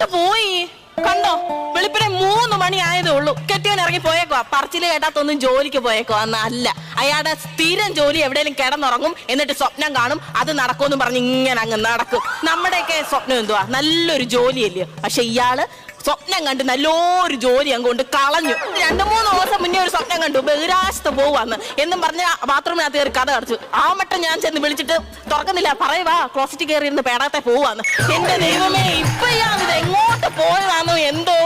എങ്ങോട്ട് പോയി. കണ്ടോ? വെളുപ്പിനെ മൂന്ന് മണി ആയതേ ഉള്ളൂ. കെട്ടിയവൻ ഇറങ്ങി പോയേക്കോ പറച്ചിൽ കേട്ടാത്തൊന്നും ജോലിക്ക് പോയേക്കോ അല്ല അയാളുടെ സ്ഥിരം ജോലി എവിടെയെങ്കിലും കിടന്നുറങ്ങും എന്നിട്ട് സ്വപ്നം കാണും. അത് നടക്കുമെന്ന് പറഞ്ഞ് ഇങ്ങനെ അങ്ങ് നടക്കും. നമ്മുടെയൊക്കെ സ്വപ്നം എന്തുവാ? നല്ലൊരു ജോലിയല്ലേ? പക്ഷെ ഇയാൾ സ്വപ്നം കണ്ട് നല്ലൊരു ജോലി അങ്ങോട്ട് കളഞ്ഞു. രണ്ടു മൂന്ന് സ്വപ്നം കണ്ടു ബഹിരാശത്ത് പോവാന്ന്. എന്നും പറഞ്ഞ് ബാത്റൂമിനകത്ത് കയറി കഥ അടച്ചു ആ മട്ടം ഞാൻ ചെന്ന് വിളിച്ചിട്ട് തുറക്കുന്നില്ല പറയുവാ ക്ലോസറ്റ് കയറി ഇരുന്ന് പേടാത്തെ പോവാന്ന്. എന്റെ ദൈവമേ ഇപ്പൊ ഞാൻ ഇത് എങ്ങോട്ട് പോയതാണോ എന്തോ.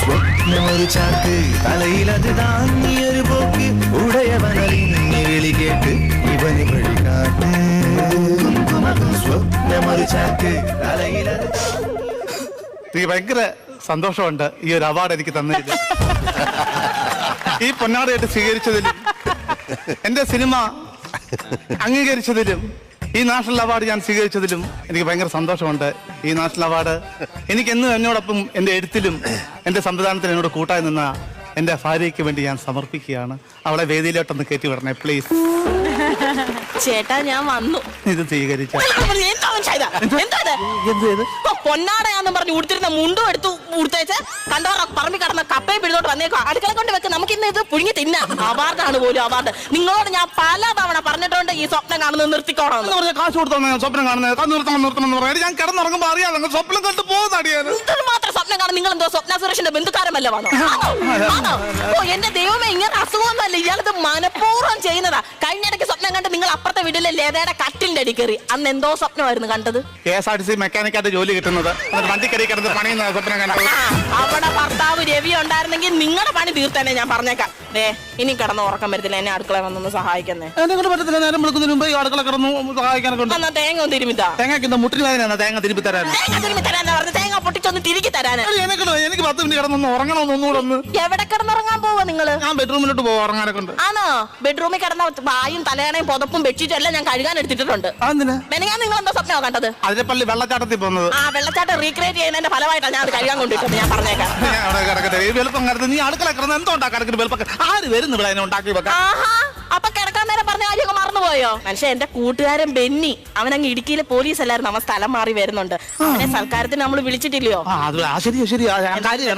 സ്വപ്നമൊരു ചാക്ക് തലയിലത് താങ്ങിയൊരു പോക്ക്. ഉടയവനറിഞ്ഞ് വിളി കേട്ട് ഇവന് വഴികാട്ട് സ്വപ്നമൊരു ചാക്ക് തലയിലത് നീ ഭയങ്കര സന്തോഷമുണ്ട്. ഈ ഒരു അവാർഡ് എനിക്ക് തന്നതിൽ ഈ പൊന്നാടയായിട്ട് സ്വീകരിച്ചതിലും എന്റെ സിനിമ അംഗീകരിച്ചതിലും ഈ നാഷണൽ അവാർഡ് ഞാൻ സ്വീകരിച്ചതിലും എനിക്ക് ഭയങ്കര സന്തോഷമുണ്ട്. ഈ നാഷണൽ അവാർഡ് എനിക്ക് എന്നും എന്നോടൊപ്പം എന്റെ എഴുത്തിലും എന്റെ സംവിധാനത്തിൽ എന്നോട് കൂട്ടായി നിന്ന എന്റെ ഭാര്യയ്ക്ക് വേണ്ടി ഞാൻ സമർപ്പിക്കുകയാണ്. അവളെ വേദിയിലോട്ടൊന്ന് കയറ്റി വിടണേ പ്ലീസ് ചേട്ടാ ഞാൻ വന്നു. ഇത് സ്വീകരിച്ച? പൊന്നാടയാന്ന് പറഞ്ഞ് ഉടുത്തിരുന്ന മുണ്ടും എടുത്തു ഉടുത്തേച്ച് കണ്ടവർ പറമ്പി കടന്ന കപ്പയും പിടിച്ചോട്ട് വന്നേക്കോ. അടുക്കള കൊണ്ട് വെക്ക് നമുക്ക് ഇന്ന് ഇത് പുഴുങ്ങി തിന്നാം. അവാർഡാണ് പോലും അവാർഡ്. നിങ്ങളോട് ഞാൻ പല തവണ പറഞ്ഞിട്ടുണ്ട് ഈ സ്വപ്നം കാണുന്നത് നിർത്തിക്കോണം എന്ന്. പറഞ്ഞ കാശ് കൊടുത്തോ സ്വപ്നം കാണുന്നത്. നിർത്തണം നിർത്തണം എന്ന് പറയാം ഞാൻ കിടന്നുറങ്ങുമ്പോ അറിയാതെ നിങ്ങൾ സ്വപ്നം കണ്ടു പോകുന്ന എന്തൊരു മാത്രം സ്വപ്നം കാണും? നിങ്ങൾ എന്തോ സ്വപ്ന സുരേഷിന്റെ ബന്ധുക്കാരമല്ല വന്നോ? ആണോ? എന്റെ ദൈവമേ ഇങ്ങനെ അസുഖമൊന്നുമല്ല. ഇയാളത് മനഃപൂർവം ചെയ്യുന്നതാ. കഴിഞ്ഞിടയ്ക്ക് കണ്ട് നിങ്ങൾ അപ്പുറത്തെ വീട്ടിലെ ലേതയുടെ കട്ടിലിന്റെ അടി കയറി. അന്ന് എന്തോ സ്വപ്നമായിരുന്നു കണ്ടത്? K S R T C മെക്കാനിക്കായിട്ട് ജോലി കിട്ടുന്നത്. വണ്ടിക്കടി വണ്ടിക്കരി കിടന്ന് പണിയുന്ന സ്വപ്നം കണ്ടത്. അവിടെ ഭർത്താവ് രവി ഉണ്ടായിരുന്നെങ്കിൽ നിങ്ങളുടെ പണി തീർത്തന്നെ ഞാൻ പറഞ്ഞേക്കാം. ദേ ഇനി കിടന്ന് ഉറക്കം വരത്തില്ല. എന്നെ അടുക്കള വന്നൊന്ന് സഹായിക്കുന്നേ. എന്നെ പറ്റത്തില്ല. നേരം വിളിക്കുന്നതിന് മുമ്പ് ഈ അടുക്കള കിടന്നു സഹായിക്കാനൊക്കെ ഉണ്ട്. എന്നാ തേങ്ങ ഒന്ന് തിരുമിതാ തേങ്ങയ്ക്ക് മുട്ടിന് വേദനയാണ്? തേങ്ങ തിരുമ്പി തരാൻ. തേങ്ങ തിരുമി തരാനാ പറഞ്ഞു തേങ്ങ പൊട്ടിച്ചൊന്ന് തിരികെ തരാൻ എനിക്ക് എനിക്ക് പത്ത് മിനിറ്റ് കിടന്നൊന്ന് ഉറങ്ങണമെന്ന് ഒന്നുകൂടെ ഒന്ന്. എവിടെ കിടന്നുറങ്ങാൻ പോവാ നിങ്ങൾ? ഞാൻ ബെഡ്റൂമിലോട്ട് പോവാ ഉറങ്ങാനൊക്കെ ഉണ്ട്. ആണോ? ബെഡ്റൂമിൽ കിടന്ന വായും തലയണയും പുതപ്പും ബെഡ്ഷീറ്റും എല്ലാം ഞാൻ കഴുകാൻ എടുത്തിട്ടുണ്ട് മെനങ്ങാൻ നിങ്ങൾ എന്താ സ്വപ്നം കണ്ടത് അതിരപ്പള്ളി വെള്ളച്ചാട്ടത്തിൽ പോകുന്നത്. ആ വെള്ളച്ചാട്ടം റീക്രിയേറ്റ് ചെയ്യുന്നതിന്റെ ഫലമായിട്ടാണ് ഞാൻ അത് കഴുകാൻ കൊണ്ടിട്ടുണ്ട് ഞാൻ പറഞ്ഞേക്കാം. ഞാൻ അവിടെ കിടക്കട്ടെ. ഈ വെളുപ്പം കിടന്ന് നീ അടുക്കള കിടന്ന് എന്തോ ഉണ്ടാക്കാൻ കിടക്കുന്ന വെളുപ്പം ആര് വരുന്നു ഇവിടെ അതിനെ ഉണ്ടാക്കി വെക്കാം അപ്പൊ കിടക്കാൻ നേരം പറഞ്ഞ കാര്യമൊക്കെ മറന്നുപോയോ? മനുഷ്യ എന്റെ കൂട്ടുകാരൻ ബെന്നി. അവനങ്ങ് ഇടുക്കിയിലെ പോലീസ് അല്ലായിരുന്നു അവൻ സ്ഥലം മാറി വരുന്നുണ്ട്. അവനെ സൽക്കാരത്തിന് നമ്മൾ വിളിച്ചിട്ടില്ലയോ? ആ അത് ആ ശരി ശരി. ആ കാര്യം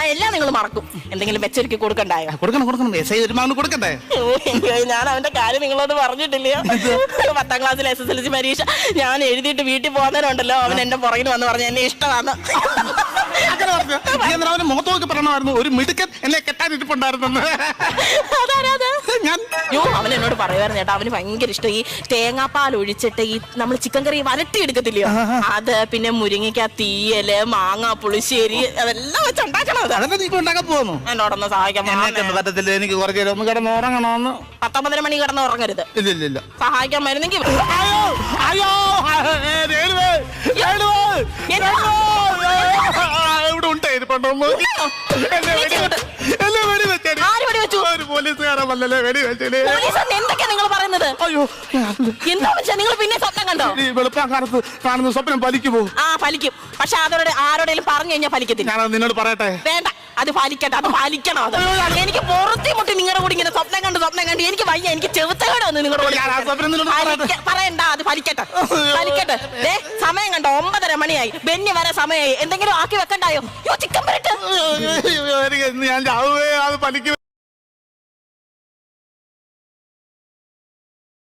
ആ എല്ലാം നിങ്ങൾ മറക്കും. എന്തെങ്കിലും വെച്ചൊരുക്കി കൊടുക്കണ്ടായോ? കൊടുക്കണം കൊടുക്കണം. എസ് ഐ ഒരു മകന് കൊടുക്കണ്ടേ ഓ, അയ്യോ, ഞാൻ അവന്റെ കാര്യം നിങ്ങളോട് പറഞ്ഞിട്ടില്ലയോ? പത്താം ക്ലാസ്സിൽ എസ് എസ് എൽ സി പരീക്ഷ. ഞാൻ എഴുതിയിട്ട് വീട്ടിൽ പോകുന്നവരുണ്ടല്ലോ. അവൻ എന്റെ പുറകിൽ വന്ന് പറഞ്ഞു എന്നെ ഇഷ്ടമാണ്. അങ്ങനെ പറഞ്ഞു. നീ എന്തിനാ അവന് മുഖത്ത് നോക്കി പറയണമായിരുന്നു? ഒരു മിടുക്കൻ എന്നെ കെട്ടാൻ ഇരിപ്പുണ്ടായിരുന്നെന്ന്. അതാരാ അത്? ഞാൻ യോ അവൻ എന്നോട് പറയുമായിരുന്നു ചേട്ടാ അവന് ഭയങ്കര ഇഷ്ടം. ഈ തേങ്ങാപ്പാൽ ഒഴിച്ചിട്ട് ഈ നമ്മൾ ചിക്കൻ കറി വരട്ടി എടുക്കത്തില്ലയോ അത് പിന്നെ മുരിങ്ങയ്ക്ക തീയൽ മാങ്ങ പുളിശ്ശേരി അതെല്ലാം വെച്ച് ഉണ്ടാക്കണത് അതൊക്കെ നീ ഇപ്പൊ ഉണ്ടാക്കാൻ പോകുന്നു എന്നോടൊന്ന് സഹായിക്കാൻ എന്നെ പറ്റത്തില്ല എനിക്ക് കുറച്ച് നേരം ഒന്ന് കിടന്ന് ഉറങ്ങണമെന്ന്. പത്തൊമ്പതര മണി കിടന്ന് ഉറങ്ങരുത്. ഇല്ല ഇല്ല ഇല്ല സഹായിക്കാൻ വരുന്നെങ്കിൽ അയ്യോ അയ്യോ ഏ, രേണുവേ, രേണുവേ, രേണുവേ, ആ, ഇവിടെ ഉണ്ട് ഇരിപ്പുണ്ടോന്ന്. എന്നെ വെടി എന്നെ വെടി വെച്ചടി. ആര് വെടി വെച്ചു? പോലീസുകാരൻ വെടി വെച്ചടി. പോലീസ് എന്തൊക്കെയാ നിങ്ങൾ പറയുന്നത്? അയ്യോ എന്താ വെച്ചാ നിങ്ങൾ പിന്നെ സ്വപ്നം കണ്ടോ? ഈ വെളുപ്പാക്കാലത്ത് കാണുന്ന സ്വപ്നം പലിക്കുമോ ആ ഫലിക്കും. പക്ഷെ അതോടെ ആരോടെങ്കിലും പറഞ്ഞു കഴിഞ്ഞാൽ ഫലിക്കത്തില്ല. ഞാനത് നിന്നോട് പറയട്ടെ? വേണ്ട അത് ഫലിക്കട്ടെ അത് ഫലിക്കണം അത്. എനിക്ക് പുറത്തി മുട്ടി നിങ്ങളുടെ കൂടി ഇങ്ങനെ സ്വപ്നം കണ്ട് സ്വപ്നം കണ്ട് എനിക്ക് വയ്യ എനിക്ക് ചെവുത്തകട വന്ന് നിങ്ങളുടെ കൂടെ ഞാൻ ആ സ്വപ്നം നിന്നോട് പറയട്ടെ. ഫലിക്ക- പറയണ്ട അത് ഫലിക്കട്ടെ. ഫലിക്കട്ടെ. ദേ സമയം കണ്ടോ? ഒമ്പതര മണിയായി. ബെന്നി വരെ സമയമായി. എന്തെങ്കിലും ആക്കി വെക്കണ്ടായോ? യോ ചിക്കൻ വരട്ടെ അയ്യോ, എനിക്ക് ഇന്ന് ഞാൻ ചാവുകയെ അത് പലിക്കും